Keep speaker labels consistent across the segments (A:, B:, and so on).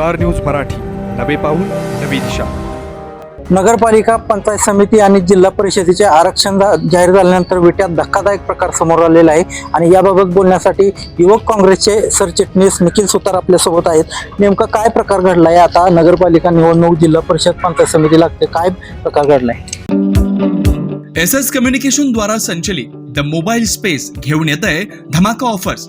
A: Star news Marathi. नवे पाऊल नवी दिशा.
B: नगरपालिका पंचायत समिती आणि जिल्हा परिषदेचे आरक्षण जाहीर झाल्यानंतर विट्यात धक्कादायक प्रकार समोर आलेला आहे. आणि याबाबत बोलण्यासाठी युवक काँग्रेसचे सरचिटणीस निखिल सुतार आपल्यासोबत आहेत. नेमकं काय प्रकार घडलाय? आता नगरपालिका निवडणूक जिल्हा परिषद पंचायत समिती लागते. काय प्रकार घडलाय?
C: एस एस कम्युनिकेशन द्वारा संचलित द मोबाईल स्पेस घेऊन येत आहे धमाका ऑफर्स.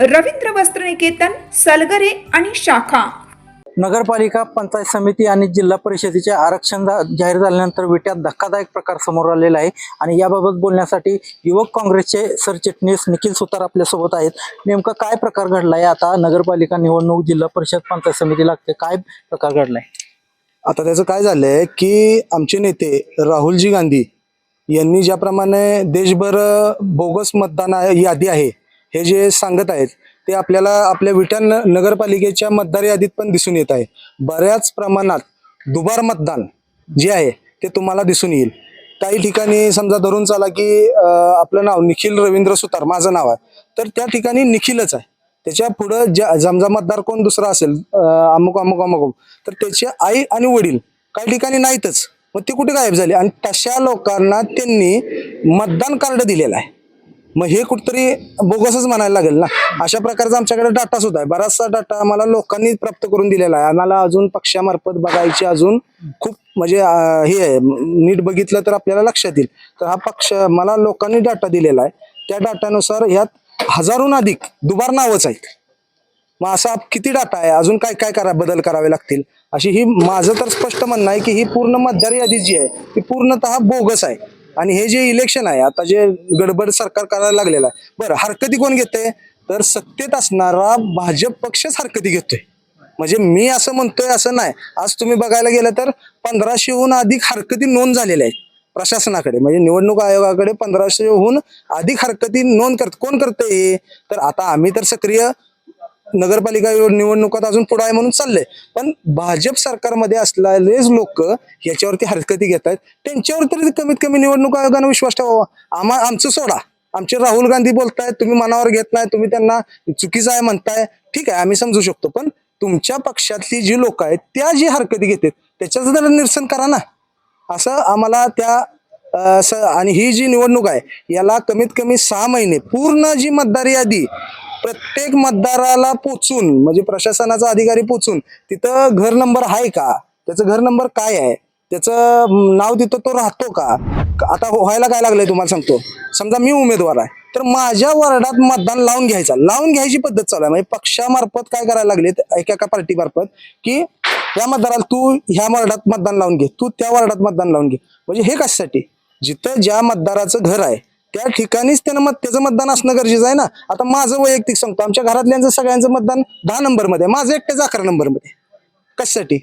D: रवींद्र वस्त्रनिकेतन सलगरे आणि शाखा.
B: नगरपालिका पंचायत समिती आणि जिल्हा परिषदेचे आरक्षण जाहीर झाल्यानंतर विट्यात धक्कादायक प्रकार समोर आलेला आहे. आणि याबाबत बोलण्यासाठी युवक काँग्रेसचे सरचिटणीस निखिल सुतार आपल्यासोबत आहेत. नेमकं काय प्रकार घडलाय? आता नगरपालिका निवडणूक जिल्हा परिषद पंचायत समिती लागते. काय प्रकार घडलाय?
E: आता त्याचं काय झालंय की आमचे नेते राहुलजी गांधी यांनी ज्याप्रमाणे देशभर बोगस मतदान आहे- यादी आहे हे जे सांगत आहेत ते आपल्याला आपल्या विटा नगरपालिकेच्या मतदार यादीत पण दिसून येत आहे. बऱ्याच प्रमाणात दुबार मतदान जे आहे ते तुम्हाला दिसून येईल. काही ठिकाणी समजा धरून चाला की आपलं नाव निखिल रवींद्र सुतार माझं नाव आहे. तर त्या ठिकाणी निखिलच आहे. त्याच्या पुढं ज्या जमजा मतदार कोण दुसरा असेल अमुक अमुक अमुक अमुक, तर त्याची आई आणि वडील काही ठिकाणी नाहीतच. मग ते कुठे गायब झाले? आणि तशा लोकांना त्यांनी मतदान कार्ड दिलेलं आहे. मग हे कुठतरी बोगसच म्हणायला लागेल ना? अशा प्रकारचा आमच्याकडे डाटा सुद्धा आहे. बराचसा डाटा आम्हाला लोकांनी प्राप्त करून दिलेला आहे. आम्हाला अजून पक्षामार्फत बघायची अजून खूप म्हणजे हे आहे. नीट बघितलं तर आपल्याला लक्षात येईल. तर हा पक्ष मला लोकांनी डाटा दिलेला आहे. त्या डाटानुसार ह्यात हजारून अधिक दुबार नावच आहेत. मग असा किती डाटा आहे? अजून काय काय करा बदल करावे लागतील? अशी ही माझं तर स्पष्ट म्हणणं आहे की ही पूर्ण मतदार यादी जी आहे ती पूर्णतः बोगस आहे. आणि हे जे इलेक्शन आहे आता जे गडबड सरकार करायला लागलेलं आहे बरं हरकती कोण घेते तर सत्तेत असणारा भाजप पक्षच हरकती घेतोय. म्हणजे मी असं म्हणतोय असं नाही. आज तुम्ही बघायला गेलं तर पंधराशेहून अधिक हरकती नोंद झालेल्या आहेत प्रशासनाकडे. म्हणजे निवडणूक आयोगाकडे पंधराशेहून अधिक हरकती नोंद करत कोण करतंय तर आता आम्ही तर सक्रिय नगरपालिका निवडणुकात अजून पुढे आहे म्हणून चाललंय. पण भाजप सरकारमध्ये असलेलेच लोक याच्यावरती हरकती घेत आहेत. त्यांच्यावर तरी कमीत कमी निवडणूक आयोगानं विश्वास ठेवावा. आम्हा आमचं सोडा. आमचे राहुल गांधी बोलतायत तुम्ही मनावर घेत नाही तुम्ही त्यांना चुकीचं आहे म्हणताय. ठीक आहे आम्ही समजू शकतो. पण तुमच्या पक्षातली जी लोक आहेत त्या जी हरकती घेतात त्याच्याचं जरा निरसन करा ना. असं आम्हाला त्या आणि ही जी निवडणूक आहे याला कमीत कमी सहा महिने पूर्ण जी मतदार यादी प्रत्येक मतदाराला पोचून म्हणजे प्रशासनाचा अधिकारी पोचून तिथं घर नंबर आहे का? त्याचं घर नंबर काय आहे? त्याचं नाव तिथं तो राहतो का? आता व्हायला काय लागलंय तुम्हाला सांगतो. समजा मी उमेदवार आहे तर माझ्या वार्डात मतदान लावून घ्यायचा. लावून घ्यायची पद्धत चालू आहे. म्हणजे पक्षामार्फत काय करायला लागले एका एका पार्टी मार्फत की या मतदाराला तू ह्या वार्डात मतदान लावून घे तू त्या वार्डात मतदान लावून घे. म्हणजे हे कशासाठी? जिथं ज्या मतदाराचं घर आहे त्या ठिकाणीच त्यानं मत त्याचं मतदान असणं गरजेचं आहे ना. आता माझं वैयक्तिक सांगतो आमच्या घरातल्यांचं सगळ्यांचं मतदान दहा नंबरमध्ये आहे. माझं एकट्याचं अकरा नंबरमध्ये कशासाठी?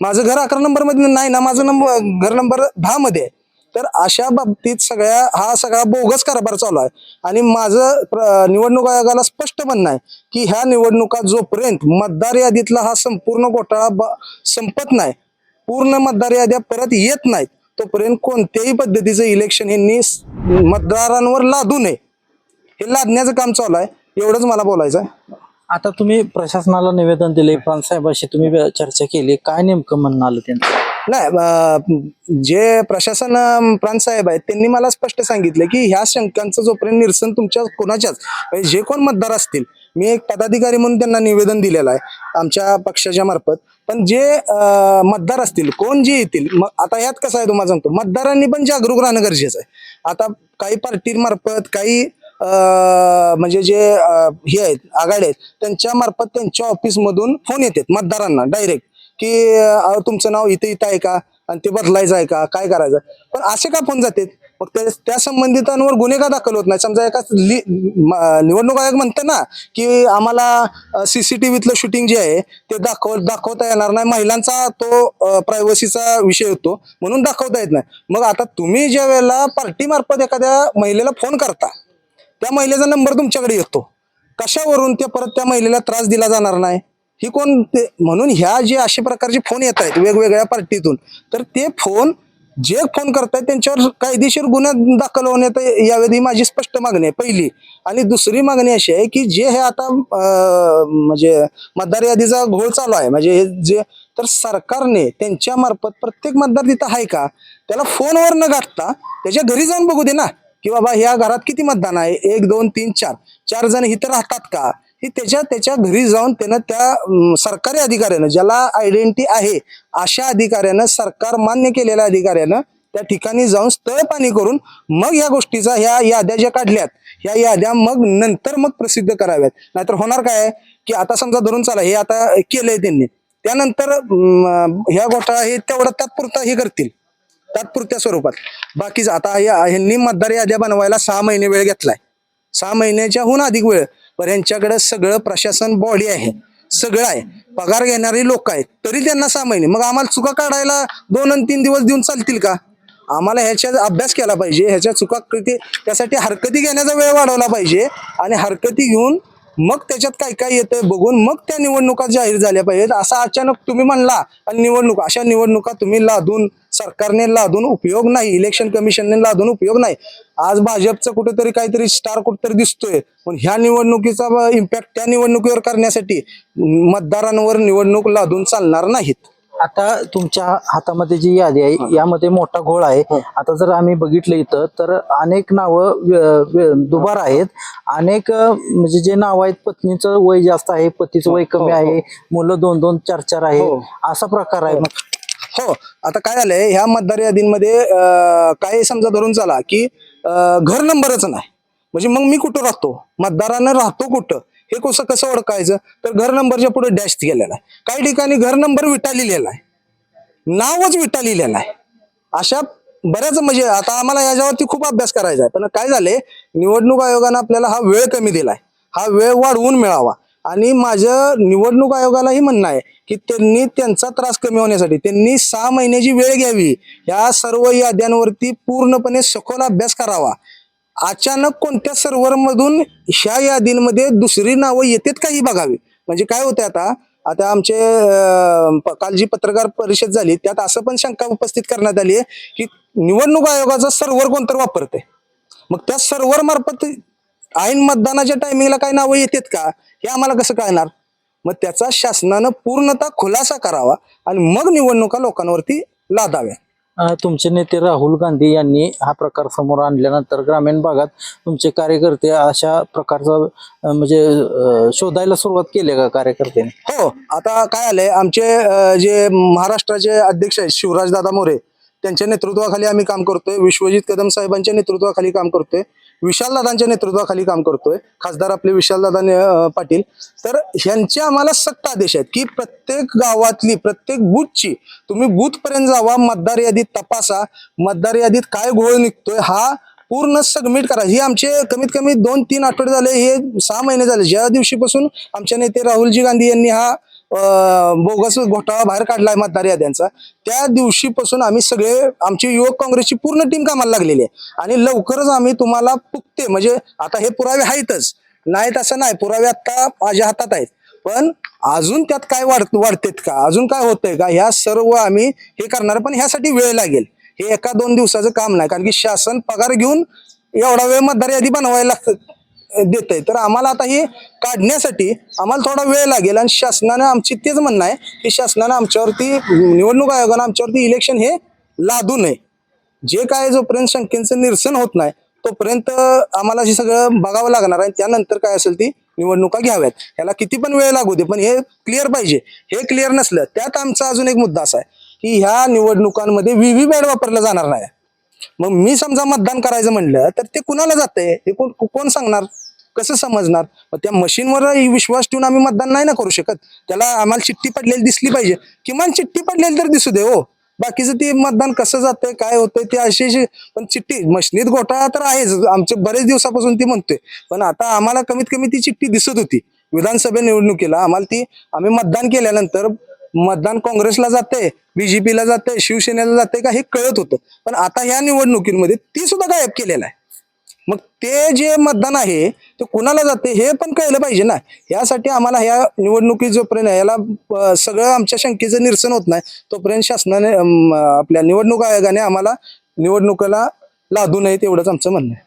E: माझं घर अकरा नंबरमध्ये नाही ना माझं नंबर घर नंबर दहा मध्ये आहे. तर अशा बाबतीत सगळ्या हा सगळा बोगस कारभार चालू आहे. आणि माझं निवडणूक आयोगाला स्पष्ट म्हणणं आहे की ह्या निवडणुका जोपर्यंत मतदार यादीतला हा संपूर्ण घोटाळा संपत नाही पूर्ण मतदार याद्या परत येत नाहीत तोपर्यंत कोणत्याही पद्धतीचं इलेक्शन यांनी मतदारांवर लादू नये. हे लादण्याचं काम चालू आहे. एवढंच मला बोलायचं आहे.
B: आता तुम्ही प्रशासनाला निवेदन दिले साहेबाशी तुम्ही चर्चा केली. काय नेमकं म्हणणं आलं त्यांचं?
E: नाही जे प्रशासन प्रांत साहेब आहेत त्यांनी मला स्पष्ट सांगितलं की ह्या शंकांचं जोपर्यंत निरसन तुमच्या कोणाच्याच म्हणजे जे कोण मतदार असतील मी एक पदाधिकारी म्हणून त्यांना निवेदन दिलेलं आहे आमच्या पक्षाच्या मार्फत. पण जे मतदार असतील कोण जे येतील मग आता यात कसं आहे तुम्हाला सांगतो मतदारांनी पण जागरूक राहणं गरजेचं आहे. आता काही पार्टीमार्फत काही म्हणजे जे हे आहेत आघाडी आहेत त्यांच्या मार्फत त्यांच्या ऑफिसमधून फोन येतात मतदारांना डायरेक्ट की तुमचं नाव इथं इथं आहे का? आणि ते बदलायचं आहे का? काय करायचं? पण असे का फोन जातात? मग त्या त्या संबंधितांवर गुन्हे का दाखल होत नाही समजा एका लि- निवडणूक आयोग म्हणतं ना की आम्हाला सीसीटीव्हीतलं शूटिंग जे आहे ते दाखव दाखवता येणार नाही. महिलांचा तो प्रायव्हसीचा विषय होतो. म्हणून दाखवता येत नाही. मग आता तुम्ही ज्या वेळेला पार्टीमार्फत एखाद्या महिलेला फोन करता त्या महिलेचा नंबर तुमच्याकडे येतो. कशावरून त्या परत त्या महिलेला त्रास दिला जाणार नाही? ही कोण म्हणून ह्या जे अशा प्रकारचे फोन येत आहेत वेगवेगळ्या पार्टीतून तर ते फोन जे फोन करतायत त्यांच्यावर कायदेशीर गुन्हा दाखल होण्यात यावेत ही माझी स्पष्ट मागणी आहे पहिली. आणि दुसरी मागणी अशी आहे की जे हे आता म्हणजे मतदार यादीचा घोळ चालू आहे म्हणजे हे जे तर सरकारने त्यांच्या मार्फत प्रत्येक मतदार तिथं आहे का? त्याला फोनवर न गाठता त्याच्या घरी जाऊन बघू दे ना की बाबा ह्या घरात किती मतदान आहे? एक दोन तीन चार. चार जण इथं राहतात का? ही त्याच्या त्याच्या घरी जाऊन त्यानं त्या सरकारी अधिकाऱ्यानं ज्याला आयडेंटिटी आहे अशा अधिकाऱ्यानं सरकार मान्य केलेल्या अधिकाऱ्यानं त्या ठिकाणी जाऊन स्थळ पाणी करून मग या गोष्टीचा ह्या याद्या ज्या काढल्यात ह्या याद्या मग नंतर मग प्रसिद्ध कराव्यात. नाहीतर होणार काय की आता समजा धरून चला हे आता केलंय त्यांनी. त्यानंतर ह्या घोटाळा हे तेवढा तात्पुरता हे करतील. तात्पुरत्या स्वरूपात. बाकीच आता या- ह्यांनी मतदार याद्या बनवायला सहा महिने वेळ घेतलाय. सहा महिन्याच्याहून अधिक वेळ. पण यांच्याकडे सगळं प्रशासन बॉडी आहे. सगळं आहे. पगार घेणारी लोक आहेत. तरी त्यांना सहा महिने. मग आम्हाला चुका काढायला दोन आणि तीन दिवस देऊन चालतील का? आम्हाला ह्याच्या अभ्यास केला पाहिजे. ह्याच्या चुका कृती त्यासाठी हरकती घेण्याचा वेळ वाढवला पाहिजे. आणि हरकती घेऊन मग त्याच्यात काय काय येतंय बघून मग त्या निवडणुका जाहीर झाल्या पाहिजेत. असा अचानक तुम्ही म्हणला आणि निवडणूक अशा निवडणुका तुम्ही लादून सरकारने लादून उपयोग नाही इलेक्शन कमिशनने लादून उपयोग नाही. आज भाजपचं कुठेतरी काहीतरी स्टार कुठेतरी दिसतोय. पण ह्या निवडणुकीचा इम्पॅक्ट त्या निवडणुकीवर करण्यासाठी मतदारांवर निवडणूक लादून चालणार नाहीत.
B: आता तुमच्या हातामध्ये जी यादी आहे यामध्ये मोठा घोळ आहे. आता जर आम्ही बघितलं इथं तर अनेक नावं दुबार आहेत. अनेक म्हणजे जे नाव आहेत पत्नीचं वय जास्त आहे पतीचं वय कमी आहे मुलं दोन दोन चार चार आहे.
E: हो.
B: असा प्रकार आहे. मग
E: हो आता काय झालंय ह्या मतदार यादींमध्ये काही काय समजा धरून चला की घर नंबरच नाही. म्हणजे मग मी कुठं राहतो? मतदारानं राहतो कुठं? हे कसं कसं ओळखायचं? तर घर नंबरच्या पुढे डॅश गेलेला आहे. काही ठिकाणी घर नंबर विटा लिहिलेला आहे. नावच विटा लिहिलेला आहे अशा बऱ्याच म्हणजे आता आम्हाला याच्यावरती खूप अभ्यास करायचा आहे. पण काय झालंय निवडणूक आयोगानं आपल्याला हा वेळ कमी दिलाय. हा वेळ वाढवून मिळावा. आणि माझं निवडणूक आयोगालाही म्हणणं आहे की त्यांनी त्यांचा त्रास कमी होण्यासाठी त्यांनी सहा महिन्याची वेळ घ्यावी. या सर्व याद्यांवरती पूर्णपणे सखोल अभ्यास करावा. अचानक कोणत्या सर्व्हरमधून ह्या यादींमध्ये दुसरी नावं येतात का ही बघावी? म्हणजे काय होते आता? आता आमचे काल जी पत्रकार परिषद झाली त्यात असं पण शंका उपस्थित करण्यात आली आहे की निवडणूक आयोगाचा सर्व्हर कोणतर वापरते मग त्या सर्व्हर मार्फत ऐन मतदानाच्या टायमिंगला काय नावं येतात का? हे आम्हाला कसं कळणार? मग त्याचा शासनानं पूर्णतः खुलासा करावा आणि मग निवडणुका लोकांवरती लादाव्या.
B: तुमचे नेते राहुल गांधी यांनी हा प्रकार समोर आणल्यानंतर ग्रामीण भागात तुमचे कार्यकर्ते अशा प्रकारचा म्हणजे शोधायला सुरुवात केली का कार्यकर्त्यांनी?
E: हो आता काय आलंय आमचे जे महाराष्ट्राचे अध्यक्ष आहेत शिवराज दादा मोरे त्यांच्या नेतृत्वाखाली आम्ही काम करतोय विश्वजित कदम साहेबांच्या नेतृत्वाखाली काम करतोय. विशालदादांच्या नेतृत्वाखाली काम करतोय. खासदार आपले विशालदादा पाटील. तर ह्यांचे आम्हाला सक्त आदेश आहेत की प्रत्येक गावातली प्रत्येक बूथची तुम्ही बूथपर्यंत जावा मतदार यादीत तपासा मतदार यादीत काय घोळ निघतोय हा पूर्ण सबमिट करा. ही आमचे कमीत कमी दोन तीन आठवडे झाले हे सहा महिने झाले. ज्या दिवशीपासून आमच्या नेते राहुलजी गांधी यांनी हा बोगस घोटाळा बाहेर काढलाय मतदार याद्यांचा. त्या दिवशीपासून आम्ही सगळे आमची युवक काँग्रेसची पूर्ण टीम कामाला लागलेली आहे. आणि लवकरच आम्ही तुम्हाला पुकते. म्हणजे आता हे पुरावे आहेतच. नाहीत असं नाही. पुरावे आता माझ्या हातात आहेत. पण अजून त्यात काय वाढ वाढतेत का? अजून काय होतंय का? ह्या सर्व आम्ही हे करणार. पण ह्यासाठी वेळ लागेल. हे एका दोन दिवसाचं काम नाही. कारण की शासन पगार घेऊन एवढा वेळ मतदार यादी बनवायला लागतं. देत आहे तर आम्हाला आता हे काढण्यासाठी आम्हाला थोडा वेळ लागेल आणि शासनानं आमची तेच म्हणणं आहे की शासनानं आमच्यावरती निवडणूक आयोगानं आमच्यावरती इलेक्शन हे लादू नये. जे काय जोपर्यंत शंकेचं निरसन होत नाही तोपर्यंत आम्हाला हे सगळं बघावं लागणार आहे त्यानंतर काय असेल ती निवडणुका घ्याव्यात. ह्याला किती पण वेळ लागू दे पण हे क्लिअर पाहिजे. हे क्लिअर नसलं त्यात आमचा अजून एक मुद्दा असा आहे की ह्या निवडणुकांमध्ये व्ही व्ही पॅड वापरला जाणार नाही. मग मी समजा मतदान करायचं म्हणलं तर ते कुणाला जातंय हे कोण कोण सांगणार? कसं समजणार? मग त्या मशीनवर विश्वास ठेवून आम्ही मतदान नाही ना करू शकत. त्याला आम्हाला चिठ्ठी पडलेली दिसली पाहिजे. किमान चिठ्ठी पडलेली तर दिसू दे हो. बाकीचं ते मतदान कसं जातंय काय होतंय ते अशी अशी पण चिठ्ठी मशनीत घोटाळा तर आहेच. आमचे बरेच दिवसापासून ती म्हणतोय. पण आता आम्हाला कमीत कमी ती चिठ्ठी दिसत होती. विधानसभा निवडणुकीला आम्हाला ती आम्ही मतदान केल्यानंतर मतदान काँग्रेसला जाते बीजेपीला जाते शिवसेनेला जाते का हे कळत होतं. पण आता ह्या निवडणुकीमध्ये ती सुद्धा गायब केलेलं आहे. मग ते जे मतदान आहे ते कुणाला जाते हे पण कळलं पाहिजे ना. यासाठी आम्हाला ह्या निवडणुकी जोपर्यंत याला सगळं आमच्या शंकेचं निरसन होत नाही तोपर्यंत शासनाने आपल्या निवडणूक आयोगाने आम्हाला निवडणुकीला लादू नये तेवढंच आमचं म्हणणं आहे.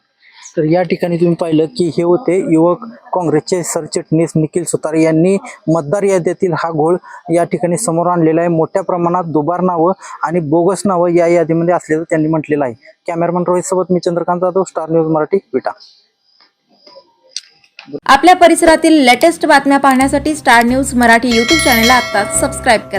B: तर या ठिकाणी तुम्ही पाहिलं की हे होते युवक काँग्रेसचे सरचिटणीस निखिल सुतार यांनी मतदार यादीतील हा घोळ या ठिकाणी समोर आणलेला आहे. मोठ्या प्रमाणात दुबार नावं आणि बोगस नावं या यादीमध्ये असल्याचं त्यांनी म्हटलेलं आहे. कॅमेरामन रोहित सोबत मी चंद्रकांत जाधव स्टार न्यूज मराठी विटा.
F: आपल्या परिसरातील लेटेस्ट बातम्या पाहण्यासाठी स्टार न्यूज मराठी यूट्यूब चॅनलला आता सबस्क्राईब करा.